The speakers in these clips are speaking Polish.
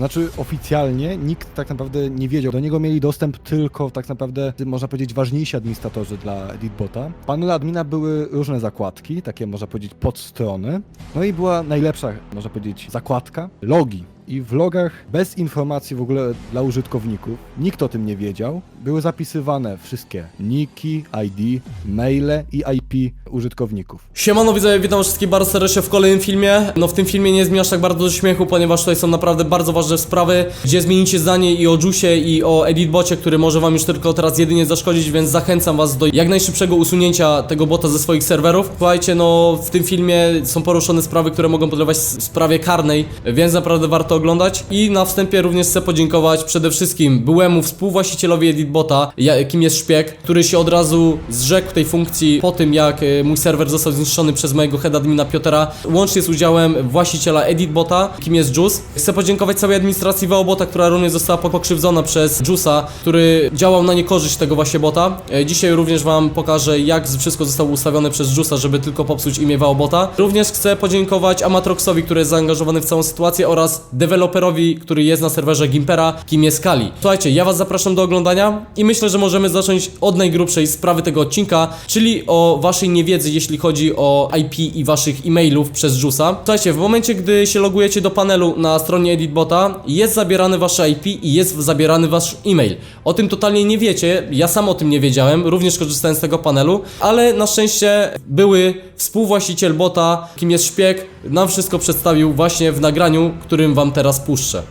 znaczy oficjalnie nikt tak naprawdę nie wiedział. Do niego mieli dostęp tylko tak naprawdę, można powiedzieć, ważniejsi administratorzy dla Editbota. W panelu admina były różne zakładki, takie można powiedzieć podstrony. No i była najlepsza, można powiedzieć, zakładka, logi. I w logach bez informacji w ogóle dla użytkowników, nikt o tym nie wiedział, były zapisywane wszystkie niki, ID, maile i IP użytkowników. Siemano widzowie, witam wszystkich bardzo serdecznie w kolejnym filmie. No w tym filmie nie zmieniasz tak bardzo do śmiechu, ponieważ tutaj są naprawdę bardzo ważne sprawy, gdzie zmienicie zdanie i o Juice i o Editbocie, który może wam już tylko teraz jedynie zaszkodzić, więc zachęcam was do jak najszybszego usunięcia tego bota ze swoich serwerów. Słuchajcie, no w tym filmie są poruszone sprawy, które mogą podlewać sprawie karnej, więc naprawdę warto oglądać. I na wstępie również chcę podziękować przede wszystkim byłemu współwłaścicielowi Editbota, ja- jakim jest Szpieg, który się od razu zrzekł tej funkcji po tym, jak e, mój serwer został zniszczony przez mojego head admina Piotera, łącznie z udziałem właściciela Editbota, kim jest Juice. Chcę podziękować całej administracji Weobota, która również została po- pokrzywdzona przez Juice'a, który działał na niekorzyść tego właśnie bota. E, Dzisiaj również wam pokażę, jak wszystko zostało ustawione przez Juice'a, żeby tylko popsuć imię Weobota. Również chcę podziękować Amatroxowi, który jest zaangażowany w całą sytuację oraz deweloperowi, który jest na serwerze Gimpera, kim jest Kali. Słuchajcie, ja was zapraszam do oglądania i myślę, że możemy zacząć od najgrubszej sprawy tego odcinka, czyli o waszej niewiedzy, jeśli chodzi o IP i waszych e-mailów przez Juice'a. Słuchajcie, w momencie, gdy się logujecie do panelu na stronie Editbota, jest zabierane wasze IP i jest zabierany wasz e-mail. O tym totalnie nie wiecie, ja sam o tym nie wiedziałem, również korzystałem z tego panelu, ale na szczęście były współwłaściciel bota, kim jest szpieg, nam wszystko przedstawił właśnie w nagraniu, którym wam teraz puszczę.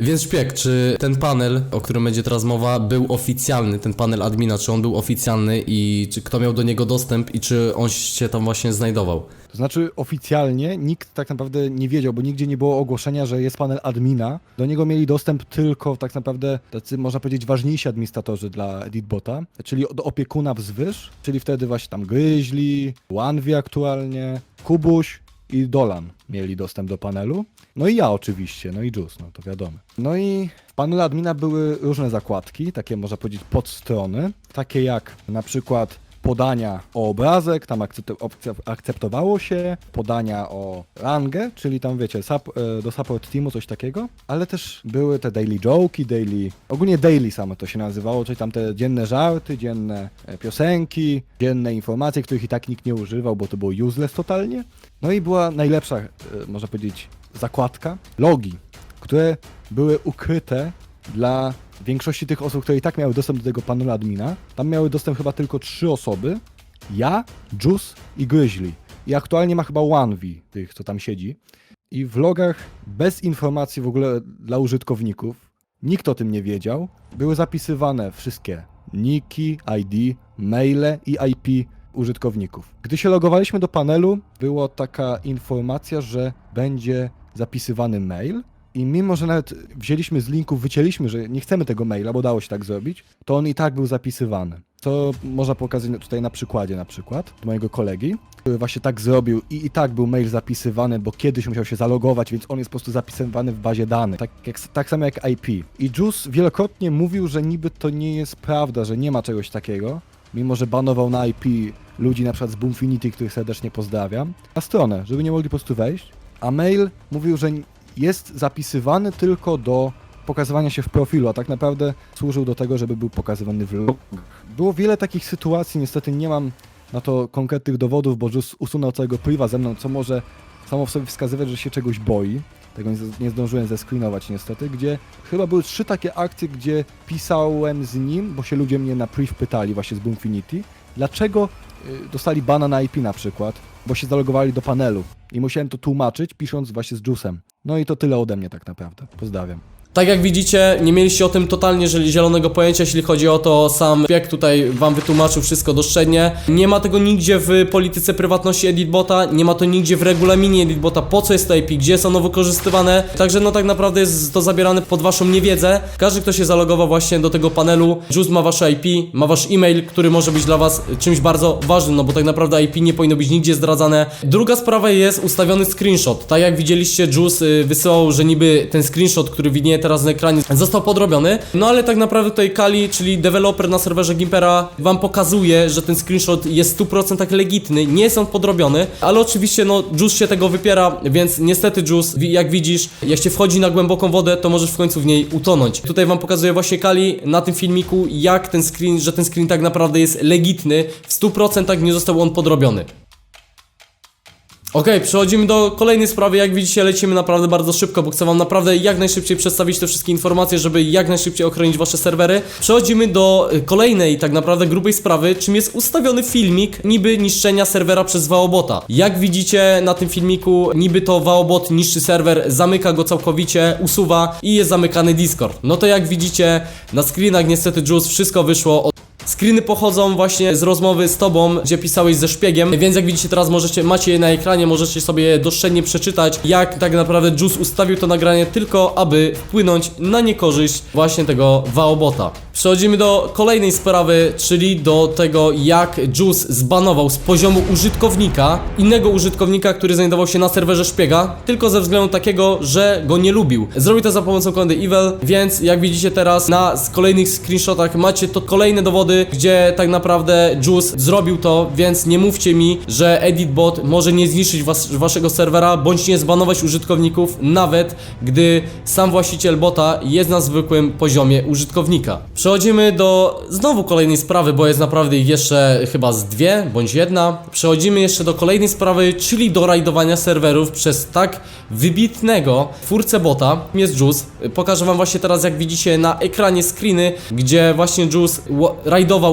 Więc szpieg, czy ten panel, o którym będzie teraz mowa, był oficjalny, ten panel admina, czy on był oficjalny i czy kto miał do niego dostęp i czy on się tam właśnie znajdował? To znaczy oficjalnie nikt tak naprawdę nie wiedział, bo nigdzie nie było ogłoszenia, że jest panel admina. Do niego mieli dostęp tylko tak naprawdę tacy, można powiedzieć, ważniejsi administratorzy dla Editbota, czyli od opiekuna wzwyż, czyli wtedy właśnie tam Gryźli, Wanwi aktualnie, Kubuś i Dolan mieli dostęp do panelu. No i ja oczywiście, no i Juice, no to wiadomo. No i w panelu admina były różne zakładki, takie można powiedzieć podstrony, takie jak na przykład podania o obrazek, tam akcepto- akcep- akceptowało się, podania o rangę, czyli tam wiecie, sap, e, do support teamu coś takiego, ale też były te daily joke'i, daily, ogólnie daily samo to się nazywało, czyli tam te dzienne żarty, dzienne e, piosenki, dzienne informacje, których i tak nikt nie używał, bo to było useless totalnie. No i była najlepsza, e, można powiedzieć, zakładka, logi, które były ukryte dla większości tych osób, które i tak miały dostęp do tego panelu admina. Tam miały dostęp chyba tylko trzy osoby. Ja, Juice i Grizzly. I aktualnie ma chyba OneV, tych, co tam siedzi. I w logach bez informacji w ogóle dla użytkowników, nikt o tym nie wiedział, były zapisywane wszystkie niki, ID, maile i IP użytkowników. Gdy się logowaliśmy do panelu, była taka informacja, że będzie zapisywany mail, i mimo, że nawet wzięliśmy z linków, wycięliśmy, że nie chcemy tego maila, bo dało się tak zrobić, to on i tak był zapisywany. Co można pokazać tutaj na przykładzie na przykład mojego kolegi, który właśnie tak zrobił i i tak był mail zapisywany, bo kiedyś musiał się zalogować, więc on jest po prostu zapisywany w bazie danych, tak, jak, tak samo jak IP. I Juice wielokrotnie mówił, że niby to nie jest prawda, że nie ma czegoś takiego, mimo że banował na IP ludzi na przykład z Boomfinity, których serdecznie pozdrawiam, na stronę, żeby nie mogli po prostu wejść. A mail mówił, że jest zapisywany tylko do pokazywania się w profilu, a tak naprawdę służył do tego, żeby był pokazywany w logach. Było wiele takich sytuacji, niestety nie mam na to konkretnych dowodów, bo Jus usunął całego priwa ze mną, co może samo w sobie wskazywać, że się czegoś boi. Tego nie, zdążyłem zescreenować niestety, gdzie chyba były trzy takie akcje, gdzie pisałem z nim, bo się ludzie mnie na priv pytali właśnie z Boomfinity, dlaczego y, dostali bana na IP na przykład, bo się zalogowali do panelu. I musiałem to tłumaczyć, pisząc właśnie z Jusem. No i to tyle ode mnie tak naprawdę. Pozdrawiam. Tak jak widzicie, nie mieliście o tym totalnie zielonego pojęcia, jeśli chodzi o to, sam Piek tutaj wam wytłumaczył wszystko doszczędnie. Nie ma tego nigdzie w polityce prywatności Editbota, nie ma to nigdzie w regulaminie Editbota, po co jest to IP, gdzie jest ono wykorzystywane. Także no tak naprawdę jest to zabierane pod waszą niewiedzę. Każdy, kto się zalogował właśnie do tego panelu, Juice ma wasze IP, ma wasz e-mail, który może być dla was czymś bardzo ważnym, no bo tak naprawdę IP nie powinno być nigdzie zdradzane. Druga sprawa jest ustawiony screenshot. Tak jak widzieliście, Juice y, wysyłał, że niby ten screenshot, który widnieje teraz teraz na ekranie, został podrobiony. No ale tak naprawdę tutaj Kali, czyli deweloper na serwerze Gimpera, wam pokazuje, że ten screenshot jest w 100% legitny, nie jest on podrobiony, ale oczywiście no Juice się tego wypiera, więc niestety Juice, jak widzisz, jak się wchodzi na głęboką wodę, to możesz w końcu w niej utonąć. Tutaj wam pokazuję właśnie Kali na tym filmiku, jak ten screen, że ten screen tak naprawdę jest legitny, w 100% nie został on podrobiony. Okej, przechodzimy do kolejnej sprawy. Jak widzicie, lecimy naprawdę bardzo szybko, bo chcę Wam naprawdę jak najszybciej przedstawić te wszystkie informacje, żeby jak najszybciej ochronić Wasze serwery. Przechodzimy do y, kolejnej, tak naprawdę grubej sprawy, czym jest ustawiony filmik niby niszczenia serwera przez Waobota. Jak widzicie na tym filmiku, niby to Waobot niszczy serwer, zamyka go całkowicie, usuwa i jest zamykany Discord. No to jak widzicie, na screenach niestety Juice wszystko wyszło od Screeny pochodzą właśnie z rozmowy z tobą, gdzie pisałeś ze szpiegiem, więc jak widzicie teraz możecie, macie je na ekranie, możecie sobie doszczętnie przeczytać, jak tak naprawdę Juice ustawił to nagranie tylko, aby wpłynąć na niekorzyść właśnie tego Waobota. Przechodzimy do kolejnej sprawy, czyli do tego, jak Juice zbanował z poziomu użytkownika innego użytkownika, który znajdował się na serwerze szpiega, tylko ze względu takiego, że go nie lubił. Zrobił to za pomocą komendy Evil, więc jak widzicie teraz na kolejnych screenshotach macie to kolejne dowody, gdzie tak naprawdę Juice zrobił to, więc nie mówcie mi, że EditBot może nie zniszczyć was, waszego serwera, bądź nie zbanować użytkowników, nawet gdy sam właściciel bota jest na zwykłym poziomie użytkownika. Przechodzimy do znowu kolejnej sprawy, bo jest naprawdę ich jeszcze chyba z dwie, bądź jedna. Przechodzimy jeszcze do kolejnej sprawy, czyli do rajdowania serwerów przez tak wybitnego twórcę bota, jest Juice. Pokażę wam właśnie teraz, jak widzicie na ekranie screeny, gdzie właśnie Juice ła-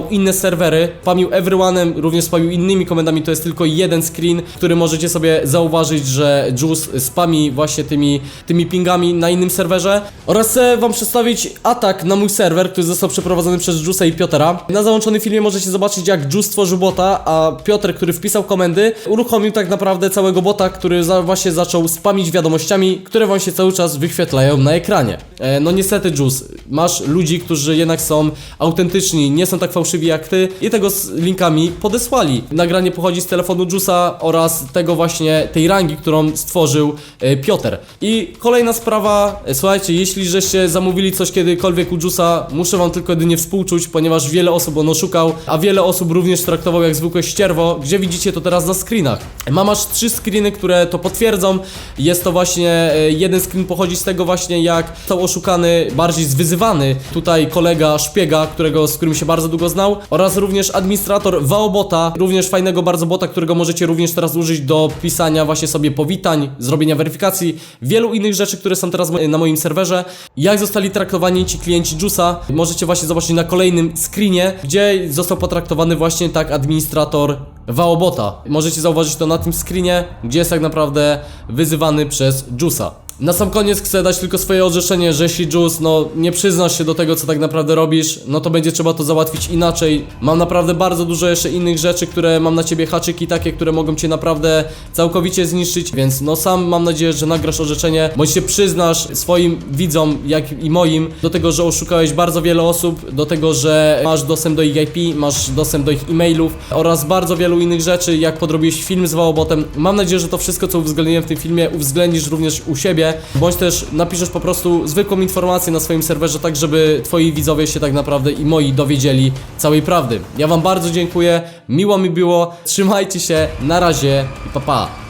inne serwery, spamił everyone'em, również spamił innymi komendami, to jest tylko jeden screen, który możecie sobie zauważyć, że Juice spami właśnie tymi, tymi pingami na innym serwerze. Oraz chcę wam przedstawić atak na mój serwer, który został przeprowadzony przez Juice'a i Piotra. Na załączonym filmie możecie zobaczyć, jak Juice stworzył bota, a Piotr, który wpisał komendy, uruchomił tak naprawdę całego bota, który za, właśnie zaczął spamić wiadomościami, które wam się cały czas wyświetlają na ekranie. E, no niestety, Juice, masz ludzi, którzy jednak są autentyczni, nie są tak fałszywi jak ty i tego z linkami podesłali. Nagranie pochodzi z telefonu Juice'a oraz tego właśnie, tej rangi, którą stworzył e, Piotr. I kolejna sprawa, e, słuchajcie, jeśli żeście zamówili coś kiedykolwiek u Juice'a, muszę wam tylko jedynie współczuć, ponieważ wiele osób on oszukał, a wiele osób również traktował jak zwykłe ścierwo, gdzie widzicie to teraz na screenach. Mam aż trzy screeny, które to potwierdzą. Jest to właśnie, e, jeden screen pochodzi z tego właśnie jak został oszukany, bardziej zwyzywany tutaj kolega szpiega, którego, z którym się bardzo długo znał oraz również administrator Waobota, również fajnego bardzo bota, którego możecie również teraz użyć do pisania właśnie sobie powitań, zrobienia weryfikacji, wielu innych rzeczy, które są teraz na moim serwerze. Jak zostali traktowani ci klienci Juice'a, możecie właśnie zobaczyć na kolejnym screenie, gdzie został potraktowany właśnie tak administrator Waobota. Możecie zauważyć to na tym screenie, gdzie jest tak naprawdę wyzywany przez Juice'a. Na sam koniec chcę dać tylko swoje orzeczenie, że jeśli Juice, no nie przyznasz się do tego, co tak naprawdę robisz, no to będzie trzeba to załatwić inaczej. Mam naprawdę bardzo dużo jeszcze innych rzeczy, które mam na ciebie haczyki takie, które mogą cię naprawdę całkowicie zniszczyć, więc no sam mam nadzieję, że nagrasz orzeczenie, bądź się przyznasz swoim widzom, jak i moim, do tego, że oszukałeś bardzo wiele osób, do tego, że masz dostęp do ich IP, masz dostęp do ich e-mailów oraz bardzo wielu innych rzeczy, jak podrobiłeś film z Waobotem. Mam nadzieję, że to wszystko, co uwzględniłem w tym filmie, uwzględnisz również u siebie, bądź też napiszesz po prostu zwykłą informację na swoim serwerze, tak żeby twoi widzowie się tak naprawdę i moi dowiedzieli całej prawdy. Ja wam bardzo dziękuję, miło mi było, trzymajcie się, na razie i pa pa.